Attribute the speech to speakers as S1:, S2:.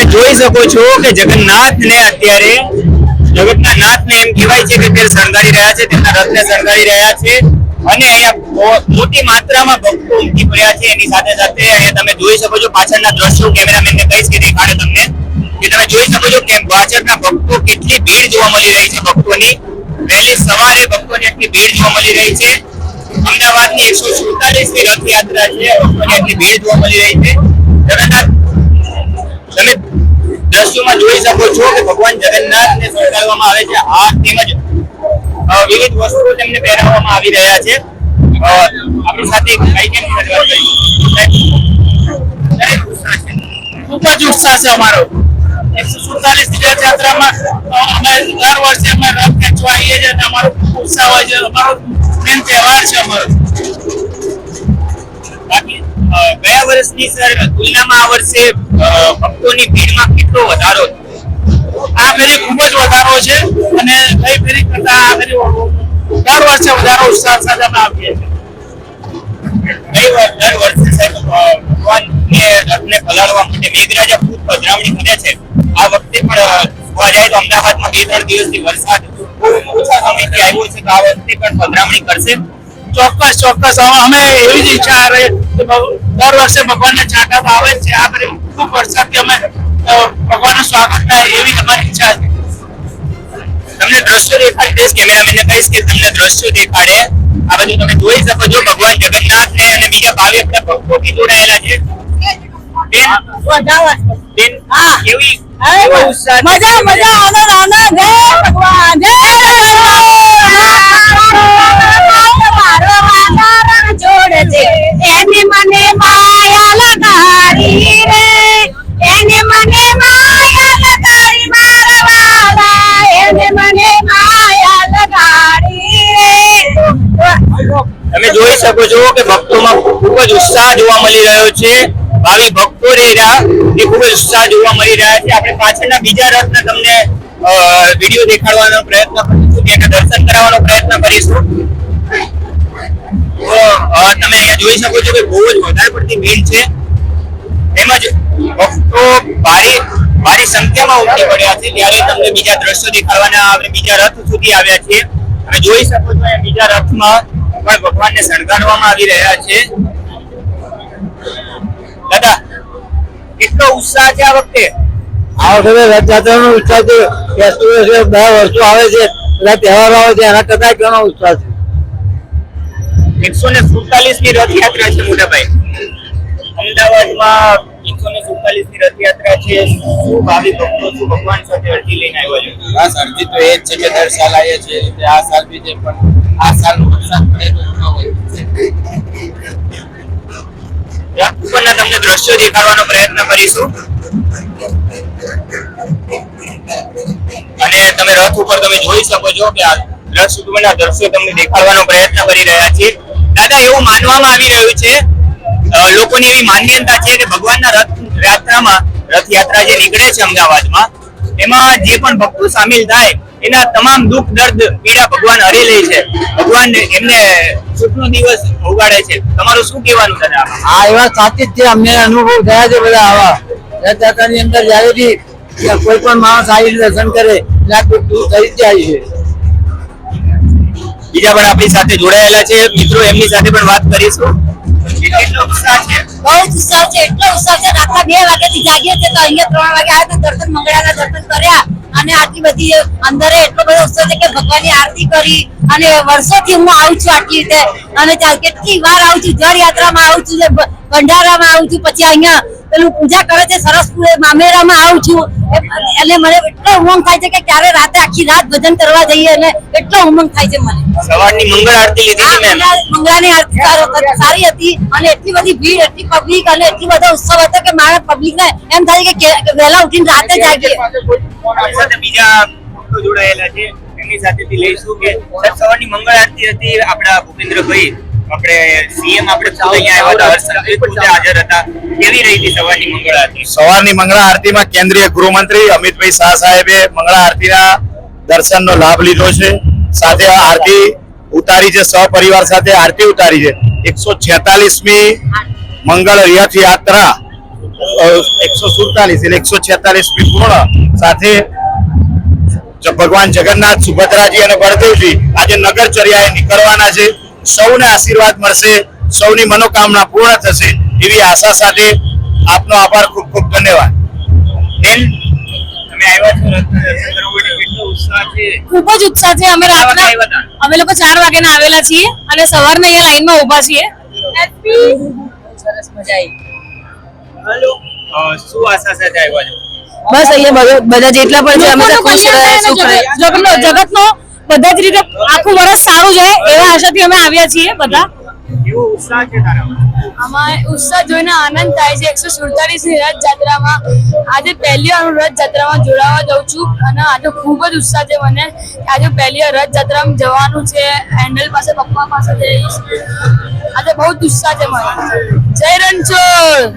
S1: જોઈ શકો છો કે જગન્નાથ ને અત્યારે જગતના ને એમ કહેવાય છે કે તે શણગારી રહ્યા છે, તેમના રથને શણગારી રહ્યા છે અને અહીંયા મોટી માત્રામાં ભક્તો ઉમટી પડ્યા છે. એની સાથે સાથે અહીંયા તમે જોઈ શકો છો પાછળના દ્રશ્યો કેમેરામેન ને કહીશ કે દેખાડે તમને. કે તમે જોઈ શકો છો કે પાછળના ભક્તો કેટલી ભીડ જોવા મળી રહી છે ભક્તોની. વહેલી સવારે ભક્તોની એટલી ભીડ જોવા મળી રહી છે. અમદાવાદની એકસો સુડતાલીસમી રથયાત્રા છે. ભક્તોની એટલી ભીડ જોવા મળી રહી છે. જગન્નાથ તમે દ્રશ્યોમાં જોઈ શકો છો કે ભગવાન જગન્નાથને શણગારવામાં આવે છે. હાર તેમજ વિવિધ વસ્તુઓ તેમને પહેરાવવામાં આવી રહ્યા છે. આપણી સાથે એક ભાઈ કેમ રજૂઆત કરી.
S2: ખૂબ જ ઉત્સાહ છે અમારો. એકસો સુડતાલીસ રથયાત્રામાં અ, અમે દર વર્ષે અમે રથ ખેંચવા આવીએ છીએ અને ઉત્સાહ હોય છે. અમારો મેન તહેવાર છે અમારો.
S1: ગયા વર્ષની સર તુલનામાં આ વર્ષે ભક્તોની ભીડમાં કેટલો વધારો?
S2: આ ફેરી ખૂબ જ વધારો છે અને કઈ ફેરી કરતા આ ફેરી દર વર્ષે વધારો ઉત્સાહ સાથે અમે આવીએ છીએ.
S1: ગઈ દર વર્ષે સાહેબ ભગવાનને રથને પલાળવા છે, આ વખતે પણ અમદાવાદમાં બે ત્રણ દિવસથી વરસાદ બહુ આવ્યો છે તો આ વખતે પણ પધરામણી કરશે.
S2: ચોક્કસ ચોક્કસ, અમે એવી જ ઈચ્છા દર વર્ષે ભગવાનને ચાટા તો આવે છે. આ ફેરી ખૂબ વરસાદથી અમે ભગવાનનું સ્વાગત થાય એવી અમારી ઈચ્છા છે.
S1: તમને દ્રશ્યો દેખાડી દઈશ કેમેરામેનને કહીશ કે તમને દ્રશ્યો દેખાડે. આ બધું તમે જોઈ શકો છો ભગવાન જગન્નાથ ને અને બીજા ભાવે આપણા ભક્તો બી જોડાયેલા છે. કેવી?
S3: મજા મજા આનંદ આનંદ જય ભગવાન જય જોડે છે એની મને માયા લગાડી રે. એને મને માયા લગાડી મારા વાલા. એને મને માયા લગાડી રે.
S1: તમે જોઈ શકો છો કે ભક્તોમાં ખૂબ જ ઉત્સાહ જોવા મળી રહ્યો છે. ભાવિ ભક્તો રહ્યા, એ ખૂબ જ ઉત્સાહ જોવા મળી રહ્યા છે. આપણે પાછળના બીજા રથના તમને વીડિયો દેખાડવાનો પ્રયત્ન કરીશું કે દર્શન કરાવવાનો પ્રયત્ન કરીશું. તમે અહીંયા જોઈ શકો છો કે બહુ જ વધારે પડતી ભીડ છે. તેમજ ભક્તો ભારે, ભારી સંખ્યામાં ઉમટી પડ્યા છે. ત્યારે તમને બીજા દ્રશ્યો દેખાડવાના આપણે બીજા રથ સુધી આવ્યા છીએ. તમે જોઈ શકો છો અહીંયા બીજા રથમાં પણ ભગવાનને શણગારવામાં આવી રહ્યા છે. દાદા, કેટલો ઉત્સાહ છે આ વખતે?
S4: આ વખતે રથયાત્રાનો ઉત્સાહ છે. બે વર્ષો આવે છે. બધા તહેવારો આવે છે. એના કરતા ઘણો ઉત્સાહ છે.
S1: એકસો ને સુડતાલીસની રથયાત્રા છે મોટાભાઈ અમદાવાદમાં એકસો ને સુડતાલીસની રથયાત્રા છે. શું ભાવિ ભક્તો શું ભગવાન સાથે અરજી લઈને આવ્યા છે?
S5: બસ અરજી તો એ જ છે કે દર સાલ આવીએ છીએ. એટલે આ સાલ બી છે પણ આ સાલ વરસાદ પડે તો ન હોય.
S1: રથ ઉપરના તમને દ્રશ્યો દેખાડવાનો પ્રયત્ન કરીશું. અને તમે રથ ઉપર તમે જોઈ શકો છો કે આ રથ ઉપરના દ્રશ્યો તમને દેખાડવાનો પ્રયત્ન કરી રહ્યા છીએ. દાદા, એવું માનવામાં આવી રહ્યું છે લોકોની એવી માન્યતા છે કે ભગવાનના રથ યાત્રામાં રથયાત્રા જે નીકળે છે અમદાવાદમાં, એમાં જે પણ ભક્તો સામેલ થાય, એના તમામ દુઃખ, દર્દ, પીડા ભગવાન હરી લે છે. ભગવાન એમને સુખનો દિવસ ઉગાડે છે. તમારું શું કહેવાનું દાદા?
S4: આ એવા સાચી જ છે. અમને અનુભવ થયા છે બધા આવા. રથયાત્રાની અંદર જ્યારે બી કોઈ પણ માણસ આવીને દર્શન કરે દુઃખ દૂર થઈ જાય છે.
S1: બીજા પણ આપણી સાથે જોડાયેલા છે. મિત્રો, એમની સાથે પણ વાત કરીશું.
S3: બધી અંદર એટલો બધો ઉત્સાહ છે કે ભગવાનની આરતી કરી અને વર્ષોથી હું આવું છું આટલી રીતે. અને ચાલ, કેટલી વાર આવું છું. જળ યાત્રામાં આવું છું ભંડારામાં આવું છું. પછી અહીંયા પેલું પૂજા કરે છે, સરસ મામેરામાં આવું છું. એટલે મને એટલો ઉમંગ થાય છે કે ક્યારે રાતે આખી રાત ભજન કરવા જઈએ અને એટલો ઉમંગ થાય છે મને.
S1: સવારની મંગળ આરતી લીધી હતી મેમ.
S3: મંગળાની આરતી સારી હતી અને એટલી બધી ભીડ એટલી પબ્લિક અને એટલી બધો ઉત્સવ હતો કે મારા પબ્લિક ને એમ થાય કે વહેલા ઉઠીને રાતે જાગીએ.
S1: બીજા જોડાયેલા છે. એમની સાથેથી લઈશું કે સવારની મંગળ આરતી હતી આપણા ભૂપેન્દ્રભાઈ આપણે સીએમ આપણે અહીંયા આવ્યા હતા હર્ષ ખુદ હાજર હતા. કેવી રહી હતી સવારની મંગળ આરતી?
S6: સવારની મંગળા આરતીમાં કેન્દ્રીય ગૃહમંત્રી અમિતભાઈ શાહ સાહેબે મંગળા આરતીના દર્શનનો લાભ લીધો છે. સાથે આરતી ઉતારી છે સહપરિવાર સાથે આરતી ઉતારી છે. એકસો છેતાલીસમી મંગળ રથ યાત્રા એકસો સુડતાલીસ એટલે એકસો છેતાલીસ પૂર્ણ. સાથે ભગવાન જગન્નાથ સુભદ્રાજી અને બળદેવજી આજે નગરચર્યાએ નીકળવાના છે. સૌને આશીર્વાદ મળશે સૌની મનોકામના પૂર્ણ થશે એવી આશા સાથે આપનો આભાર ખૂબ ખૂબ ધન્યવાદ.
S7: ખૂબ જ ઉત્સાહ છે. અમે રાતના અમે લોકો ચાર વાગ્યાના આવેલા છીએ અને સવારના અહીંયા લાઈનમાં ઊભા છીએ.
S1: શું આશા સાથે આવ્યા છો?
S7: બસ અહીંયા બધા જેટલા પણ છે અમે ખુશ જગતનો બધા જ રીતે આખું વર્ષ સારું જાય એવા આશાથી અમે આવ્યા છીએ બધા.
S1: અમારે ઉત્સાહ
S7: જોઈને આનંદ થાય છે. એકસો સુડતાલીસની રથયાત્રામાં આજે પહેલી વાર હું રથયાત્રામાં જોડાવા જઉં છું અને આજે ખૂબ જ ઉત્સાહ છે મને કે આજે પહેલી વાર રથયાત્રામાં જવાનું છે હેન્ડલ પાસે પપ્પા પાસે જઈશ. આજે બહુ જ ઉત્સાહ છે મને. જય રણછોડ!